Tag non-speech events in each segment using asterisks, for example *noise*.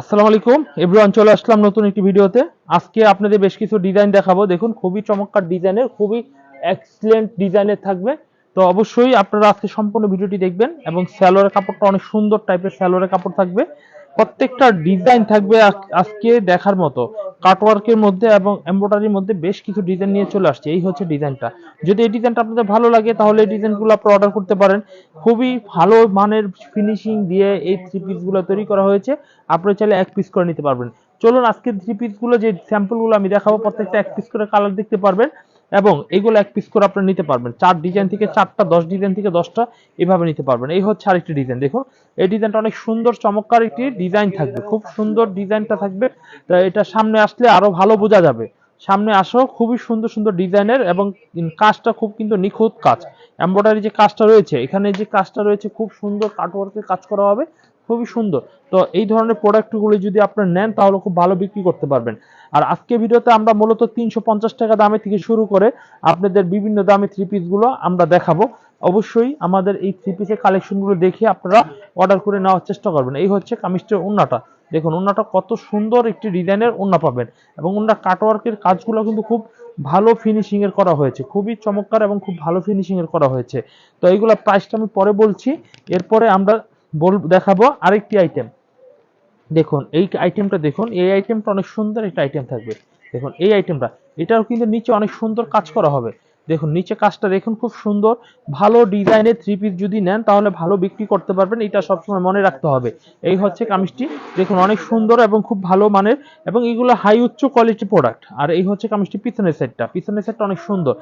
আসসালামু আলাইকুম। এভরিওয়ান চলে আসলাম নতুন একটি ভিডিওতে। আজকে আপনাদের বেশ কিছু ডিজাইন দেখাবো। দেখুন, খুবই চমৎকার ডিজাইনের, খুবই এক্সেলেন্ট ডিজাইনের থাকবে। তো অবশ্যই আপনারা আজকে সম্পূর্ণ ভিডিওটি দেখবেন এবং স্যালোয়ারের কাপড়টা অনেক সুন্দর টাইপের স্যালোয়ারের কাপড় থাকবে। প্রত্যেকটা ডিজাইন থাকবে আজকে দেখার মতো। কাটওয়ার্কের মধ্যে এবং এমব্রয়ডারির মধ্যে বেশ কিছু ডিজাইন নিয়ে চলে আসছে। এই হচ্ছে ডিজাইনটা যদি এই ডিজাইনটা আপনাদের ভালো লাগে, তাহলে এই ডিজাইনগুলো আপনারা অর্ডার করতে পারেন। খুবই ভালো মানের ফিনিশিং দিয়ে এই থ্রি পিসগুলো তৈরি করা হয়েছে। আপনারা চাইলে এক পিস করে নিতে পারবেন। চলুন আজকে থ্রি পিসগুলো যে স্যাম্পলগুলো আমি দেখাবো, প্রত্যেকটা এক পিস করে কালার দেখতে পারবেন। এবং এগুলো এক পিস করে আপনারা নিতে পারবেন। চার ডিজাইন থেকে চারটা, দশ ডিজাইন থেকে দশটা এভাবে নিতে পারবেন। এই হচ্ছে আরেকটি ডিজাইন দেখুন। এই ডিজাইনটা অনেক সুন্দর, চমৎকার একটি ডিজাইন থাকবে। খুব সুন্দর ডিজাইনটা থাকবে। এটা সামনে আসলে আরও ভালো বোঝা যাবে। সামনে আসো, খুবই সুন্দর সুন্দর ডিজাইনের এবং কাজটা খুব কিন্তু নিখুঁত কাজ। এমব্রয়ডারি যে কাজটা রয়েছে, এখানে যে কাজটা রয়েছে, খুব সুন্দর কাটওয়ার্কের কাজ করা হবে। খুবই সুন্দর। তো এই ধরনের প্রোডাক্টগুলি যদি আপনারা নেন, তাহলে খুব ভালো বিক্রি করতে পারবেন। আর আজকে ভিডিওতে আমরা মূলত তিনশো পঞ্চাশ টাকা দামে থেকে শুরু করে আপনাদের বিভিন্ন দামে থ্রি পিসগুলো আমরা দেখাবো। অবশ্যই আমাদের এই থ্রি পিসের কালেকশনগুলো দেখে আপনারা অর্ডার করে নেওয়ার চেষ্টা করবেন। এই হচ্ছে কামিজটার উন্নাটা। দেখুন, উন্নাটা কত সুন্দর একটি ডিজাইনের উন্না পাবেন এবং উন্না কাটওয়ার্কের কাজগুলো কিন্তু খুব ভালো ফিনিশিং এর করা হয়েছে। খুবই চমৎকার এবং খুব ভালো ফিনিশিং এর করা হয়েছে। তো এইগুলা প্রাইসটা আমি পরে বলছি। এরপরে আমরা দেখাবো আরেকটি আইটেম দেখুন, এই আইটেমটা দেখুন, এই আইটেমটা অনেক সুন্দর একটা আইটেম থাকবে। দেখুন, এই আইটেমটা এটাও কিন্তু নিচে অনেক সুন্দর কাজ করা হবে। দেখুন, নিচে কাজটা দেখুন, খুব সুন্দর। ভালো ডিজাইনের থ্রি পিস যদি নেন, তাহলে ভালো বিক্রি করতে পারবেন। এটা সবসময় মনে রাখতে হবে। এই হচ্ছে কামিজটি। দেখুন, অনেক সুন্দর এবং খুব ভালো মানের এবং এগুলো হাই উচ্চ কোয়ালিটি প্রোডাক্ট আর এই হচ্ছে কামিজটি পিছনের সেটটা পিছনের সেটটা অনেক সুন্দর।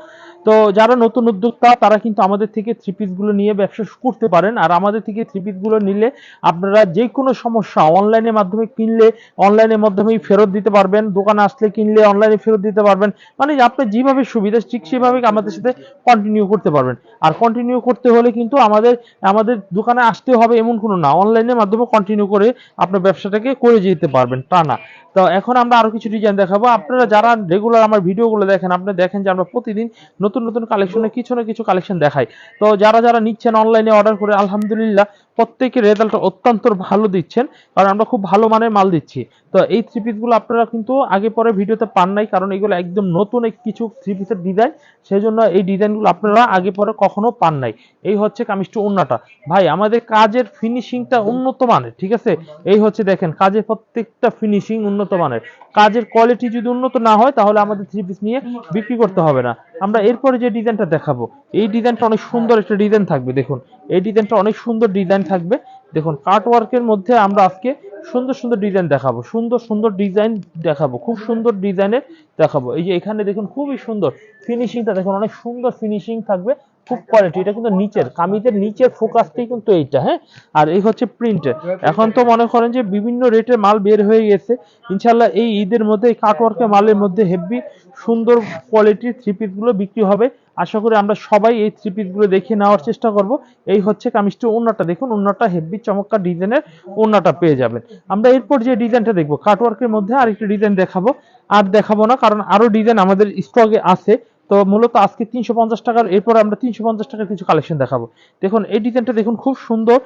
তো যারা নতুন উদ্যোক্তা, তারা কিন্তু আমাদের থেকে থ্রি পিসগুলো নিয়ে ব্যবসা করতে পারেন। আর আমাদের থেকে থ্রি পিসগুলো নিলে আপনারা যে কোনো সমস্যা অনলাইনের মাধ্যমে কিনলে অনলাইনের মাধ্যমেই ফেরত দিতে পারবেন। দোকানে আসলে কিনলে অনলাইনে ফেরত দিতে পারবেন। মানে আপনার যেভাবে সুবিধা, ঠিক সেভাবে আমাদের সাথে কন্টিনিউ করতে পারবেন। আর কন্টিনিউ করতে হলে কিন্তু আমাদের আমাদের দোকানে আসতে হবে এমন কোনো না। অনলাইনের মাধ্যমে কন্টিনিউ করে আপনার ব্যবসাটাকে করে যেতে পারবেন, তা না। তো এখন আমরা আরও কিছু ডিজাইন দেখাবো। আপনারা যারা রেগুলার আমার ভিডিওগুলো দেখেন আপনারা দেখেন যে আমরা প্রতিদিন নতুন নতুন কালেকশনে কিছু না কিছু কালেকশন দেখাই। তো যারা যারা নিচ্ছেন অনলাইনে অর্ডার করে, আলহামদুলিল্লাহ প্রত্যেকের রেজাল্ট অত্যন্ত ভালো দিচ্ছেন, কারণ আমরা খুব ভালো মানের মাল দিচ্ছি। তো এই থ্রি পিসগুলো আপনারা কিন্তু আগে পরে ভিডিওতে পান নাই, কারণ এগুলো একদম নতুন কিছু থ্রি পিসের ডিজাইন সেই জন্য এই ডিজাইনগুলো আপনারা আগে পরে কখনো পান নাই। এই হচ্ছে কামিজটি উন্নাটা ভাই, আমাদের কাজের ফিনিশিংটা উন্নত মানের, ঠিক আছে? এই হচ্ছে দেখেন, কাজের প্রত্যেকটা ফিনিশিং উন্নত মানের। কাজের কোয়ালিটি যদি উন্নত না হয়, তাহলে আমাদের থ্রি পিস নিয়ে বিক্রি করতে হবে না। আমরা এরপরে যে ডিজাইনটা দেখাবো, এই ডিজাইনটা অনেক সুন্দর একটা ডিজাইন থাকবে, দেখুন। এই ডিজাইনটা অনেক সুন্দর ডিজাইন থাকবে। দেখুন কাট ওয়ার্কের মধ্যে আমরা আজকে সুন্দর সুন্দর ডিজাইন দেখাবো, সুন্দর সুন্দর ডিজাইন দেখাবো, খুব সুন্দর ডিজাইনের দেখাবো। এই যে এখানে দেখুন, খুবই সুন্দর। ফিনিশিংটা দেখুন, অনেক সুন্দর ফিনিশিং থাকবে। খুব কোয়ালিটি এটা কিন্তু নিচের, কামিজের নিচের ফোকাসটাই কিন্তু এইটা হ্যাঁ? আর এই হচ্ছে প্রিন্টের এখন তো মনে করেন যে বিভিন্ন রেটের মাল বের হয়ে গেছে। ইনশাল্লাহ এই ঈদের মধ্যে, এই কাটওয়ার্কের মালের মধ্যে হেভি সুন্দর কোয়ালিটির থ্রি পিসগুলো বিক্রি হবে। আশা করি আমরা সবাই এই থ্রি পিসগুলো দেখে নেওয়ার চেষ্টা করব। এই হচ্ছে কামিজটি ওন্নাটা দেখুন ওন্নাটা হেভি চমৎকার ডিজাইনের ওন্নাটা পেয়ে যাবেন। আমরা এরপর যে ডিজাইনটা দেখব কাটওয়ার্কের মধ্যে আরেকটি ডিজাইন দেখাবো। আর দেখাবো না, কারণ আরও ডিজাইন আমাদের স্টকে আছে। তো মূলত আজকে তিনশো পঞ্চাশ টাকার, এরপর আমরা তিনশো পঞ্চাশ টাকার কিছু কালেকশন দেখাবো। দেখুন, এই ডিজাইনটা দেখুন, খুব সুন্দর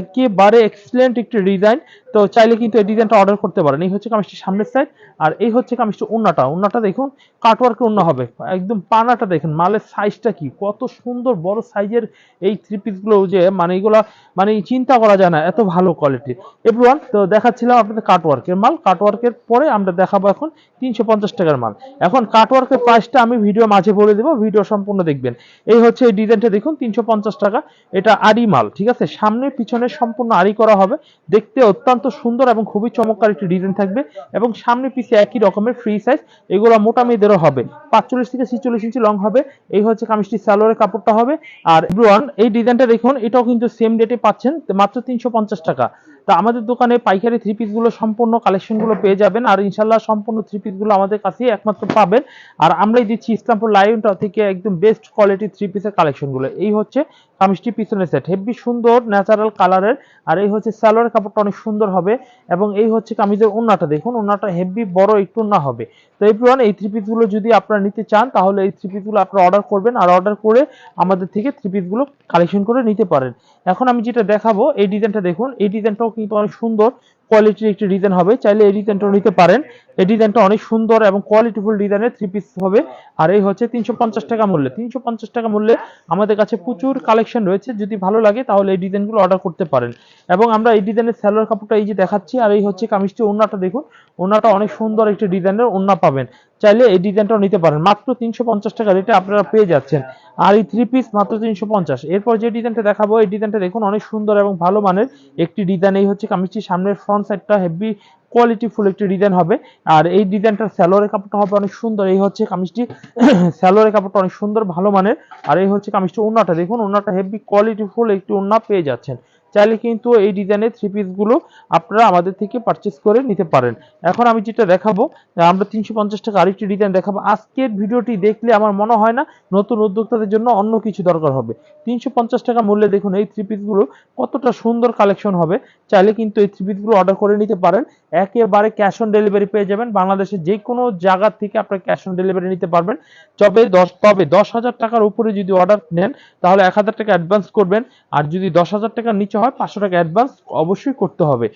একেবারে এক্সিলেন্ট একটি ডিজাইন তো চাইলে কিন্তু এই ডিজাইনটা অর্ডার করতে পারেন। এই হচ্ছে কামিজটি সামনের সাইড আর এই হচ্ছে কামিজটি উন্নাটা। উন্নাটা দেখুন কাটওয়ার্কের উন্না হবে। একদম পানাটা দেখেন, মালের সাইজটা কি, কত সুন্দর বড় সাইজের এই থ্রি পিসগুলো যে মানে এগুলা মানে চিন্তা করা যায় না, এত ভালো কোয়ালিটির এভরিওয়ান তো দেখাচ্ছিলাম আপনাদের কাটওয়ার্কের মাল। কাটওয়ার্কের পরে আমরা দেখাবো এখন তিনশো পঞ্চাশ টাকার মাল। এখন কাটওয়ার্কের প্রাইসটা আমি ভিডিও মাঝে বলে দেবো, ভিডিও সম্পূর্ণ দেখবেন। এই হচ্ছে এই ডিজাইনটা দেখুন, তিনশো পঞ্চাশ টাকা। এটা আড়ি মাল, ঠিক আছে? সামনে পিছনে সম্পূর্ণ আড়ি করা হবে। দেখতে অত্যন্ত সুন্দর এবং খুবই চমৎকার একটি ডিজাইন থাকবে এবং সামনে পিছে একই রকমের ফ্রি সাইজ এগুলো মোটা মেয়েদেরও হবে। পাঁচচল্লিশ থেকে ছিচল্লিশ ইঞ্চি লং হবে। এই হচ্ছে কামিজটি সালোয়ারের কাপড়টা হবে। আর এভরিওয়ান এই ডিজাইনটা দেখুন, এটাও কিন্তু সেম ডেটে পাচ্ছেন, মাত্র তিনশো পঞ্চাশ টাকা। তা আমাদের দোকানে পাইকারি থ্রি পিসগুলো সম্পূর্ণ কালেকশনগুলো পেয়ে যাবেন আর ইনশাল্লাহ সম্পূর্ণ থ্রি পিসগুলো আমাদের কাছেই একমাত্র পাবেন। আর আমরাই দিচ্ছি ইসলামপুর লাইনটা থেকে একদম বেস্ট কোয়ালিটি থ্রি পিসের কালেকশনগুলো এই হচ্ছে কামিজটি পিছনে সেট হেভি সুন্দর ন্যাচারাল কালারের আর এই হচ্ছে সালোয়ার কাপড়টা অনেক সুন্দর হবে। এবং এই হচ্ছে কামিজের ওন্নাটা। দেখুন, ওন্নাটা হেভি বড়, একটু না হবে। তো এই পুরান এই থ্রি পিসগুলো যদি আপনারা নিতে চান, তাহলে এই থ্রি পিসগুলো আপনারা অর্ডার করবেন। আর অর্ডার করে আমাদের থেকে থ্রি পিসগুলো কালেকশন করে নিতে পারেন। এখন আমি যেটা দেখাবো, এই ডিজাইনটা দেখুন। এই ডিজাইনটাও কিন্তু অনেক সুন্দর। কোয়ালিটির একটি ডিজাইন হবে, চাইলে এই ডিজাইনটা নিতে পারেন। এই ডিজাইনটা অনেক সুন্দর এবং কোয়ালিটিফুল ডিজাইনের থ্রি পিস হবে। আর এই হচ্ছে তিনশো পঞ্চাশ টাকা মূল্যে। তিনশো পঞ্চাশ টাকা মূল্যে আমাদের কাছে প্রচুর কালেকশন রয়েছে। যদি ভালো লাগে, তাহলে এই ডিজাইনগুলো অর্ডার করতে পারেন। এবং আমরা এই ডিজাইনের স্যালোয়ার কাপড়টা এই যে দেখাচ্ছি, আর এই হচ্ছে কামিজটি ওনাটা দেখুন। ওনাটা অনেক সুন্দর একটি ডিজাইনের ওনা পাবেন। চাইলে এই ডিজাইনটাও নিতে পারেন। মাত্র তিনশো পঞ্চাশ টাকা রেটে আপনারা পেয়ে যাচ্ছেন। আর এই থ্রি পিস মাত্র তিনশো পঞ্চাশ। এরপর যে ডিজাইনটা দেখাবো, এই ডিজাইনটা দেখুন, অনেক সুন্দর এবং ভালো মানের একটি ডিজাইন। এই হচ্ছে কামিজটি সামনের ফ্রন্ট সাইডটা হেভি কোয়ালিটি ফুল একটি ডিজাইন হবে। আর এই ডিজাইনটার স্যালোয়ারের কাপড়টা হবে অনেক সুন্দর। এই হচ্ছে কামিজটি স্যালোয়ারের কাপড়টা *coughs* অনেক সুন্দর, ভালো মানের। আর এই হচ্ছে কামিজটি ওন্নাটা দেখুন ওন্নাটা হেভি কোয়ালিটি ফুল একটি ওন্না পেয়ে যাচ্ছেন। চাইলে কিন্তু এই ডিজাইনের থ্রি পিসগুলো আপনারা আমাদের থেকে পারচেস করে নিতে পারেন। এখন আমি যেটা দেখাবো আমরা তিনশো পঞ্চাশ টাকা আরেকটি ডিজাইন দেখাবো। আজকের ভিডিওটি দেখলে আমার মনে হয় না নতুন উদ্যোক্তাদের জন্য অন্য কিছু দরকার হবে। তিনশো পঞ্চাশ টাকা মূল্যে দেখুন এই থ্রি পিসগুলো কতটা সুন্দর কালেকশন হবে। চাইলে কিন্তু এই থ্রি পিসগুলো অর্ডার করে নিতে পারেন। একেবারে ক্যাশ অন ডেলিভারি পেয়ে যাবেন। বাংলাদেশের যে কোনো জায়গা থেকে আপনারা ক্যাশ অন ডেলিভারি নিতে পারবেন। তবে দশ তবে দশ হাজার টাকার উপরে যদি অর্ডার নেন, তাহলে এক হাজার টাকা অ্যাডভান্স করবেন। আর যদি দশ হাজার টাকার নিচে হয়, পাঁচশো টাকা অ্যাডভান্স অবশ্যই করতে হবে।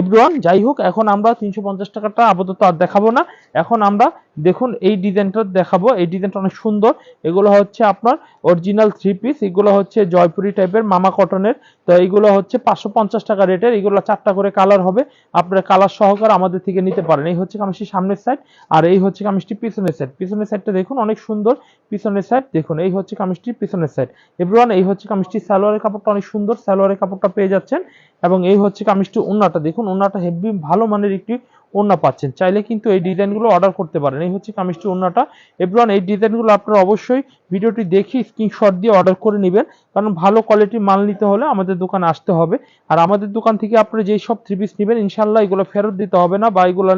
এভরিওয়ান, যাই হোক, এখন আমরা তিনশো পঞ্চাশ টাকাটা আপাতত আর দেখাবো না। এখন আমরা দেখুন, এই ডিজাইনটা দেখাবো। এই ডিজাইনটা অনেক সুন্দর। এগুলো হচ্ছে আপনার অরিজিনাল থ্রি পিস এগুলো হচ্ছে জয়পুরি টাইপের মামা কটনের তো এইগুলো হচ্ছে পাঁচশো পঞ্চাশ টাকা রেটের এগুলো চারটা করে কালার হবে। আপনারা কালার সহকারে আমাদের থেকে নিতে পারেন। এই হচ্ছে কামিজটি সামনের সাইড আর এই হচ্ছে কামিজটি পিছনের সাইড পিছনের সাইডটা দেখুন, অনেক সুন্দর। পিছনের সাইড দেখুন, এই হচ্ছে কামিজটি পিছনের সাইড এভরিওয়ান, এই হচ্ছে কামিজটি সালোয়ারের কাপড়টা অনেক সুন্দর। সালোয়ারের কাপড়টা পেয়ে যাচ্ছেন। এবং এই হচ্ছে কামিজটি ওন্নাটা দেখুন ওন্নাটা হেভি ভালো মানের একটি ওন্না পাচ্ছেন। চাইলে কিন্তু এই ডিজাইনগুলো অর্ডার করতে পারেন। এই হচ্ছে কামিজটি ওন্নাটা এভরিওয়ান এই ডিজাইনগুলো আপনারা অবশ্যই ভিডিওটি দেখে স্ক্রিনশট দিয়ে অর্ডার করে নেবেন। কারণ ভালো কোয়ালিটির মাল নিতে হলে আমাদের দোকানে আসতে হবে। আর আমাদের দোকান থেকে আপনারা যেই সব থ্রি পিস নেবেন ইনশাল্লাহ এগুলো ফেরত দিতে হবে না বা এগুলো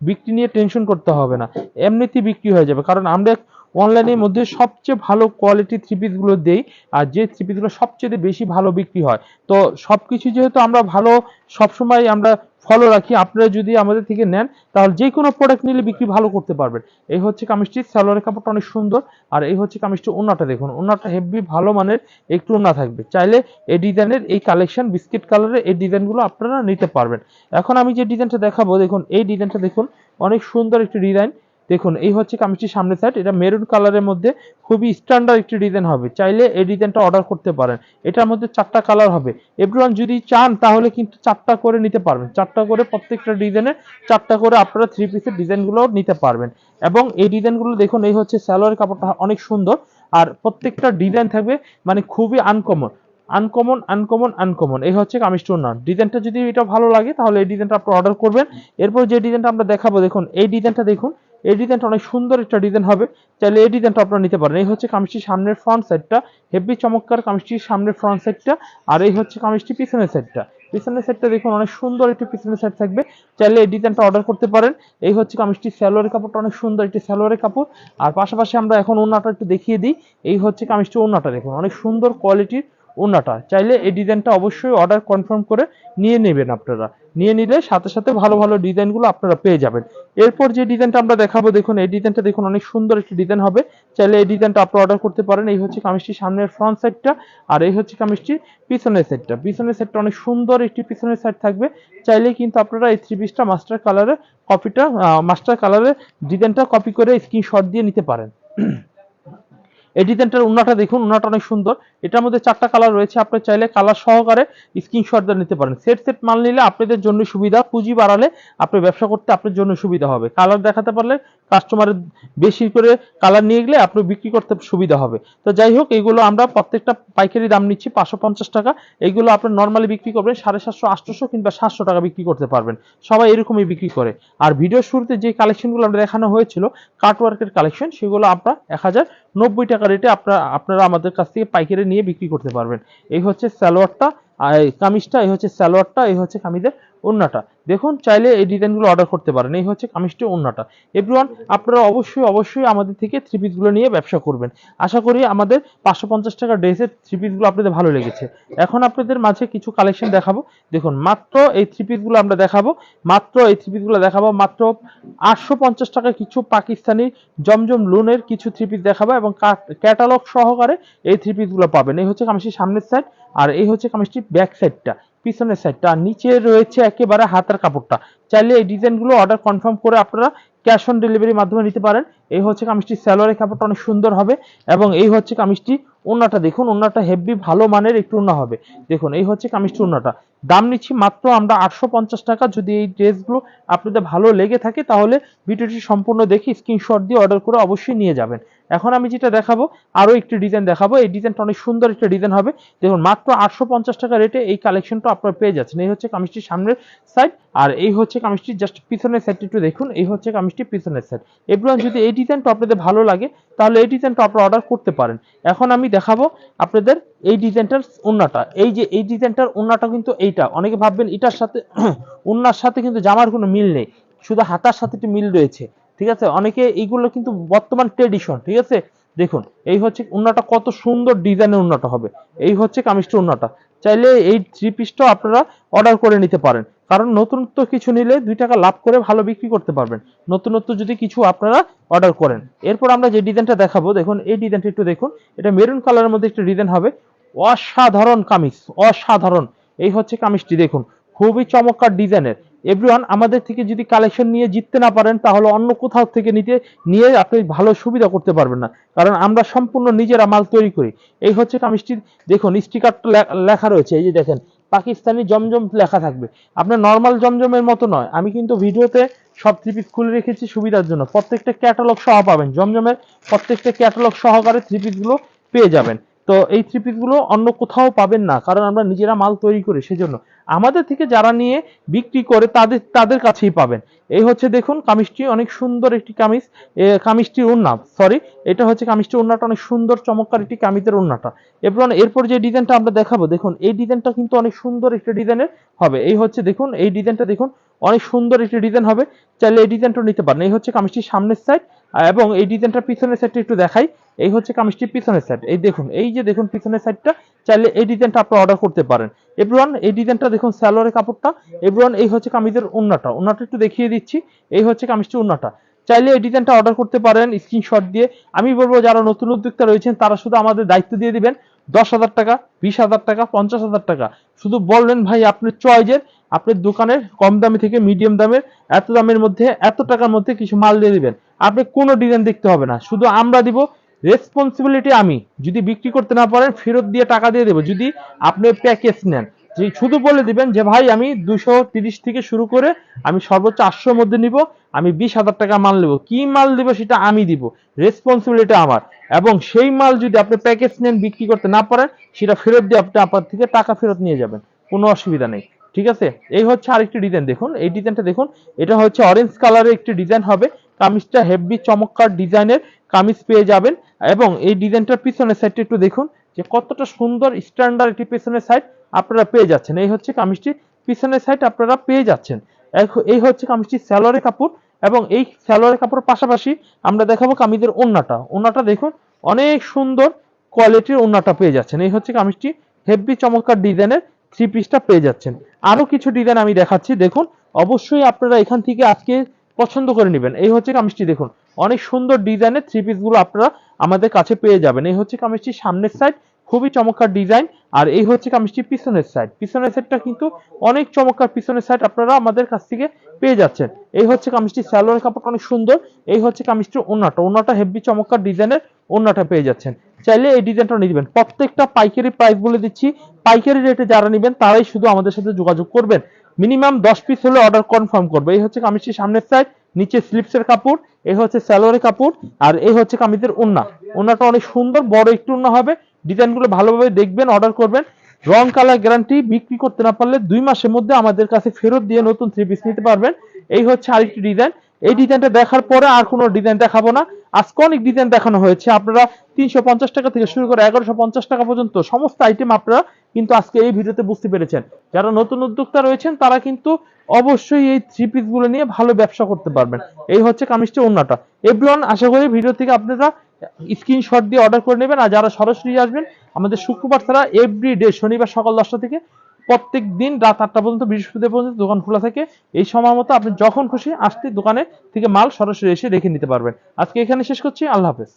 বিক্রি নিয়ে টেনশন করতে হবে না। এমনিতেই বিক্রি হয়ে যাবে। কারণ আমরা অনলাইনের মধ্যে সবচেয়ে ভালো কোয়ালিটি থ্রি পিসগুলো দেই। আর যে থ্রি পিসগুলো সবচেয়ে বেশি ভালো বিক্রি হয়। তো সবকিছু যেহেতু আমরা ভালো সবসময় আমরা ফলো রাখি, আপনারা যদি আমাদের থেকে নেন, তাহলে যে কোনো প্রোডাক্ট নিলে বিক্রি ভালো করতে পারবেন। এই হচ্ছে কামিজটি সালোয়ারের কাপড়টা অনেক সুন্দর, আর এই হচ্ছে কামিজটি ওনাটা দেখুন। ওনাটা হেভি ভালো মানের, একটু ওনা থাকবে। চাইলে এই ডিজাইনের এই কালেকশন বিস্কিট কালারের এই ডিজাইনগুলো আপনারা নিতে পারবেন। এখন আমি যে ডিজাইনটা দেখাবো, দেখুন, এই ডিজাইনটা দেখুন, অনেক সুন্দর একটি ডিজাইন। দেখুন, এই হচ্ছে কামিজটি সামনের সাইড এটা মেরুন কালারের মধ্যে খুবই স্ট্যান্ডার্ড একটি ডিজাইন হবে। চাইলে এই ডিজাইনটা অর্ডার করতে পারেন। এটার মধ্যে চারটা কালার হবে। এভরিওয়ান যদি চান, তাহলে কিন্তু চারটা করে নিতে পারবেন। চারটা করে প্রত্যেকটা ডিজাইনের চারটা করে আপনারা থ্রি পিসের ডিজাইনগুলো নিতে পারবেন। এবং এই ডিজাইনগুলো দেখুন, এই হচ্ছে স্যালোয়ার কাপড়টা অনেক সুন্দর। আর প্রত্যেকটা ডিজাইন থাকবে মানে খুবই আনকমন আনকমন আনকমন আনকমন এই হচ্ছে কামিজটি না ডিজাইনটা যদি এটা ভালো লাগে, তাহলে এই ডিজাইনটা আপনি অর্ডার করবেন। এরপর যে ডিজাইনটা আমরা দেখাবো, দেখুন, এই ডিজাইনটা দেখুন। এই ডিজাইনটা অনেক সুন্দর একটা ডিজাইন হবে। চাইলে এই ডিজাইনটা আপনারা নিতে পারেন। এই হচ্ছে কামিজটির সামনের ফ্রন্ট সাইডটা হেভি চমৎকার কামিজটির সামনের ফ্রন্ট সাইডটা আর এই হচ্ছে কামিজটি পিছনের সাইডটা পিছনের সাইডটা দেখুন, অনেক সুন্দর একটি পিছনের সাইড থাকবে। চাইলে এই ডিজাইনটা অর্ডার করতে পারেন। এই হচ্ছে কামিজটি স্যালোয়ারের কাপড়টা, অনেক সুন্দর একটি স্যালোয়ারের কাপড়। আর পাশাপাশি আমরা এখন ওনাটা একটু দেখিয়ে দিই। এই হচ্ছে কামিজটি ওনাটা দেখুন, অনেক সুন্দর কোয়ালিটির ওনাটা। চাইলে এই ডিজাইনটা অবশ্যই অর্ডার কনফার্ম করে নিয়ে নেবেন আপনারা। নিয়ে নিলে সাথে সাথে ভালো ভালো ডিজাইনগুলো আপনারা পেয়ে যাবেন। এরপর যে ডিজাইনটা আমরা দেখাবো, দেখুন, এই ডিজাইনটা দেখুন, অনেক সুন্দর একটি ডিজাইন হবে। চাইলে এই ডিজাইনটা আপনি অর্ডার করতে পারেন। এই হচ্ছে কামিজটির সামনের ফ্রন্ট সাইডটা আর এই হচ্ছে কামিজটির পিছনের সাইডটা পিছনের সাইডটা অনেক সুন্দর একটি পিছনের সাইড থাকবে। চাইলে কিন্তু আপনারা এই থ্রি পিসটা মাস্টার কালারের কপিটা মাস্টার কালারের ডিজাইনটা কপি করে স্ক্রিনশট দিয়ে নিতে পারেন। এই ডিজাইনটার উন্নাটা দেখুন, উন্নাটা অনেক সুন্দর। এটার মধ্যে চারটা কালার রয়েছে, আপনি চাইলে কালার সহকারে স্ক্রিনশট দিয়ে নিতে পারেন। সেট সেট মাল নিলে আপনাদের জন্য সুবিধা, পুঁজি বাড়ালে আপনি ব্যবসা করতে আপনার জন্য সুবিধা হবে। কালার দেখাতে পারলে কাস্টমারের বেশি করে কালার নিয়ে গেলে আপনি বিক্রি করতে সুবিধা হবে। তো যাই হোক এইগুলো আমরা প্রত্যেকটা পাইকারি দাম নিচ্ছি পাঁচশো পঞ্চাশ টাকা। এইগুলো আপনি নর্মালি বিক্রি করবেন সাড়ে সাতশো, আটশোশো কিংবা সাতশো টাকা বিক্রি করতে পারবেন। সবাই এরকমই বিক্রি করে। আর ভিডিও শুরুতে যে কালেকশনগুলো আমরা দেখানো হয়েছিল কাটওয়ার্কের কালেকশন সেগুলো আমরা এক হাজার নব্বই টাকা রেটে আপনারা আপনারা আমাদের কাছ থেকে পাইকারি নিয়ে বিক্রি করতে পারবেন। এই হচ্ছে সালোয়ারটা, আর কামিজটা, এই হচ্ছে সালোয়ারটা, এই হচ্ছে কামিজের ওন্নাটা দেখুন, চাইলে এই ডিজাইনগুলো অর্ডার করতে পারেন। এই হচ্ছে কামিজটি ওন্নাটা এভরিওয়ান আপনারা অবশ্যই অবশ্যই আমাদের থেকে থ্রি পিসগুলো নিয়ে ব্যবসা করবেন। আশা করি আমাদের পাঁচশো পঞ্চাশ টাকা ড্রেসের থ্রি পিসগুলো আপনাদের ভালো লেগেছে। এখন আপনাদের মাঝে কিছু কালেকশন দেখাবো। দেখুন, মাত্র এই থ্রি পিসগুলো আমরা দেখাবো। মাত্র এই থ্রি পিসগুলো দেখাবো। মাত্র আটশো পঞ্চাশ টাকা কিছু পাকিস্তানি জমজম লোনের কিছু থ্রি পিস দেখাবো এবং ক্যাটালগ সহকারে এই থ্রি পিসগুলো পাবেন। এই হচ্ছে কামিজটির সামনের সাইড আর এই হচ্ছে কামিজটির ব্যাক সাইডটা পিছনের সাইডটা আর নিচে রয়েছে একেবারে হাতার কাপড়টা। চাইলে এই ডিজাইনগুলো অর্ডার কনফার্ম করে আপনারা ক্যাশ অন ডেলিভারির মাধ্যমে নিতে পারেন। এই হচ্ছে কামিজটি স্যালোয়ারের কাপড়টা অনেক সুন্দর হবে এবং এই হচ্ছে কামিজটি ওন্নাটা দেখুন ওন্নাটা হেভি ভালো মানের একটু ওন্না হবে। দেখুন, এই হচ্ছে কামিজটি ওন্নাটা দাম নিচ্ছি মাত্র আমরা আটশো পঞ্চাশ টাকা। যদি এই ড্রেসগুলো আপনাদের ভালো লেগে থাকে, তাহলে ভিডিওটি সম্পূর্ণ দেখে স্ক্রিনশট দিয়ে অর্ডার করে অবশ্যই নিয়ে যাবেন। এখন আমি যেটা দেখাবো, আরও একটি ডিজাইন দেখাবো। এই ডিজাইনটা অনেক সুন্দর একটা ডিজাইন হবে। দেখুন, মাত্র আটশো পঞ্চাশ টাকা রেটে এই কালেকশনটা আপনারা পেয়ে যাচ্ছেন। এই হচ্ছে কামিজটির সামনের সাইড আর এই হচ্ছে কামিজটির জাস্ট পিছনের সাইডটা একটু দেখুন। এই হচ্ছে কামিজটির পিছনের সাইড এবার যদি এই ডিজাইনটা আপনাদের ভালো লাগে, তাহলে এই ডিজাইনটা আপনারা অর্ডার করতে পারেন। এখন আমি দেখাবো আপনাদের এই ডিজাইনটার উন্নাটা। এই যে, এই ডিজাইনটার উন্নাটা কিন্তু এইটা। অনেকে ভাববেন এটার সাথে, *clears throat* উন্নার সাথে কিন্তু জামার কোনো মিল নেই। শুধু হাতার সাথে একটু মিল রয়েছে, ঠিক আছে? অনেকে এইগুলো কিন্তু বর্তমান ট্রেডিশন ঠিক আছে? দেখুন, এই হচ্ছে উন্নাটা কত সুন্দর ডিজাইনের উন্নাটা হবে। এই হচ্ছে কামিজটা উন্নাটা। চাইলে এই থ্রি পিসটাও আপনারা অর্ডার করে নিতে পারেন। কারণ নতুনত্ব কিছু নিলে দুই টাকা লাভ করে ভালো বিক্রি করতে পারবেন। নতুনত্ব যদি কিছু আপনারা অর্ডার করেন। এরপর আমরা যে ডিজাইনটা দেখাবো, দেখুন, এই ডিজাইনটা একটু দেখুন। এটা মেরুন কালারের মধ্যে একটা ডিজাইন হবে। অসাধারণ কামিজ, অসাধারণ। এই হচ্ছে কামিজটি, দেখুন। খুবই চমৎকার ডিজাইনের। এভরিওয়ান আমাদের থেকে যদি কালেকশন নিয়ে জিততে না পারেন, তাহলে অন্য কোথাও থেকে নিতে, নিয়ে আপনি ভালো সুবিধা করতে পারবেন না। কারণ আমরা সম্পূর্ণ নিজেরা মাল তৈরি করি। এই হচ্ছে কামিজটির দেখুন স্টিকারটা লেখা রয়েছে, এই যে দেখেন, পাকিস্তানি জমজম লেখা থাকবে। আপনার নর্মাল জমজমের মতো নয়। আমি কিন্তু ভিডিওতে সব থ্রি পিস খুলে রেখেছি সুবিধার জন্য। প্রত্যেকটা ক্যাটালগ সহ পাবেন। জমজমের প্রত্যেকটা ক্যাটালগ সহকারে থ্রি পিসগুলো পেয়ে যাবেন। তো এই থ্রি পিসগুলো অন্য কোথাও পাবেন না কারণ আমরা নিজেরা মাল তৈরি করি সেজন্য। আমাদের থেকে যারা নিয়ে বিক্রি করে তাদের তাদের কাছেই পাবেন। এই হচ্ছে দেখুন কামিজটি অনেক সুন্দর একটি কামিজ। এ, কামিজটির ওন্না সরি এটা হচ্ছে কামিজটির ওন্নাটা অনেক সুন্দর চমৎকার একটি কামিজের ওন্নাটা এরপর এরপর যে ডিজাইনটা আমরা দেখাবো দেখুন এই ডিজাইনটা কিন্তু অনেক সুন্দর একটি ডিজাইনের হবে। এই হচ্ছে দেখুন এই ডিজাইনটা দেখুন অনেক সুন্দর একটি ডিজাইন হবে। চাইলে এই ডিজাইনটা নিতে পারেন। এই হচ্ছে কামিজটির সামনের সাইড এবং এই ডিজাইনটার পিছনের সাইডটা একটু দেখাই। এই হচ্ছে কামিজটির পিছনের সাইড এই দেখুন, এই যে দেখুন পিছনের সাইডটা চাইলে এই ডিজাইনটা আপনি অর্ডার করতে পারেন। এভরিওয়ান, এই ডিজাইনটা দেখুন স্যালোয়ারের কাপড়টা। এভরিওয়ান, এই হচ্ছে কামিজের ওন্নাটা ওন্নাটা একটু দেখিয়ে দিচ্ছি। এই হচ্ছে কামিজটির ওন্নাটা চাইলে এই ডিজাইনটা অর্ডার করতে পারেন স্ক্রিনশট দিয়ে। আমি বলব, যারা নতুন উদ্যোক্তা রয়েছেন, তারা শুধু আমাদের দায়িত্ব দিয়ে দিবেন। দশ হাজার টাকা, বিশ হাজার টাকা, পঞ্চাশ হাজার টাকা। শুধু বললেন ভাই, আপনার চয়েজের আপনার দোকানের কম দামি থেকে মিডিয়াম দামের, এত দামের মধ্যে, এত টাকার মধ্যে কিছু মাল দিয়ে দিবেন। আপনি কোনো ডিজাইন দেখতে হবে না। শুধু আমরা দিব রেসপন্সিবিলিটি আমি। যদি বিক্রি করতে না পারেন, ফেরত দিয়ে টাকা দিয়ে দেবো। যদি আপনি প্যাকেজ নেন। যে শুধু বলে দিবেন যে, ভাই, আমি দুশো তিরিশ থেকে শুরু করে আমি সর্বোচ্চ আটশোর মধ্যে নিব, আমি বিশ হাজার টাকা মাল নেব। কি মাল দিব সেটা আমি দিব। রেসপন্সিবিলিটি আমার। এবং সেই মাল যদি আপনি প্যাকেজ নেন, বিক্রি করতে না পারেন, সেটা ফেরত দিয়ে আপনি আপনার থেকে টাকা ফেরত নিয়ে যাবেন। কোনো অসুবিধা নেই। ঠিক আছে? এই হচ্ছে আরেকটি ডিজাইন দেখুন, এই ডিজাইনটা দেখুন। এটা হচ্ছে অরেঞ্জ কালারের একটি ডিজাইন হবে। কামিজটা হেভি চমৎকার ডিজাইনের কামিজ পেয়ে যাবেন। এবং এই ডিজাইনটার পিছনের সাইডটা একটু দেখুন, যে কতটা সুন্দর স্ট্যান্ডার্ড একটি পিছনের সাইড আপনারা পেয়ে যাচ্ছেন। এই হচ্ছে কামিজটি, পিছনের সাইড আপনারা পেয়ে যাচ্ছেন। এই হচ্ছে কামিজটি স্যালোয়ারের কাপড়, এবং এই স্যালোয়ারের কাপড়ের পাশাপাশি আমরা দেখাবো কামিজের ওন্নাটা। ওন্নাটা দেখুন, অনেক সুন্দর কোয়ালিটির ওন্নাটা পেয়ে যাচ্ছেন। এই হচ্ছে কামিজটি, হেভি চমৎকার ডিজাইনের থ্রি পিসটা পেয়ে যাচ্ছেন। আরও কিছু ডিজাইন আমি দেখাচ্ছি। দেখুন, অবশ্যই আপনারা এখান থেকে আজকে পছন্দ করে নেবেন। এই হচ্ছে কামিজটি, দেখুন অনেক সুন্দর ডিজাইনের থ্রি পিসগুলো আপনারা আমাদের কাছে পেয়ে যাবেন। এই হচ্ছে কামিজটির সামনের সাইড খুবই চমৎকার ডিজাইন। আর এই হচ্ছে কামিজটির পিছনের সাইড পিছনের সাইডটা কিন্তু অনেক চমৎকার পিছনের সাইড আপনারা আমাদের কাছ থেকে পেয়ে যাচ্ছেন। এই হচ্ছে কামিজটির স্যালোয়ার কাপড়টা অনেক সুন্দর। এই হচ্ছে কামিজটির ওনাটা ওনাটা হেভি চমৎকার ডিজাইনের ওনাটা পেয়ে যাচ্ছেন। চাইলে এই ডিজাইনটা নিয়ে দিবেন প্রত্যেকটা পাইকারি প্রাইস বলে দিচ্ছি। পাইকারি রেটে যারা নেবেন, তারাই শুধু আমাদের সাথে যোগাযোগ করবেন। মিনিমাম দশ পিস হলে অর্ডার কনফার্ম করবে। এই হচ্ছে কামিজটির সামনের সাইড নিচে স্লিপসের কাপড়, এই হচ্ছে স্যালোয়ারের কাপড়, আর এই হচ্ছে কামিজের ওন্না ওন্নাটা অনেক সুন্দর, বড় একটু ওন্না হবে। ডিজাইনগুলো ভালোভাবে দেখবেন অর্ডার করবেন। রং কালার গ্যারান্টি বিক্রি করতে না পারলে দুই মাসের মধ্যে আমাদের কাছে ফেরত দিয়ে নতুন থ্রি পিস নিতে পারবেন। এই হচ্ছে আরেকটি ডিজাইন এই ডিজাইনটা দেখার পরে আর কোনো ডিজাইন দেখাবো না। আজকে অনেক ডিজাইন দেখানো হয়েছে। আপনারা তিনশো পঞ্চাশ টাকা থেকে শুরু করে এগারোশো টাকা পর্যন্ত সমস্ত আইটেম আপনারা কিন্তু আজকে এই ভিডিওতে বুঝতে পেরেছেন। যারা নতুন উদ্যোক্তা রয়েছেন, তারা কিন্তু অবশ্যই এই থ্রি পিসগুলো নিয়ে ভালো ব্যবসা করতে পারবেন। এই হচ্ছে কামিজটি অন্যটা এভরিওয়ান, আশা করি ভিডিও থেকে আপনারা স্ক্রিনশট দিয়ে অর্ডার করে নেবেন। আর যারা সরাসরি আসবেন, আমাদের শুক্রবার ছাড়া এভরি ডে শনিবার সকাল দশটা থেকে প্রত্যেক দিন রাত আটটা পর্যন্ত, বৃহস্পতিবার পর্যন্ত দোকান খোলা থাকে। এই সময় মতো আপনি যখন খুশি আসতে দোকানে থেকে মাল সরাসরি এসে রেখে নিতে পারবেন। আজকে এখানে শেষ করছি। আল্লাহ হাফেজ।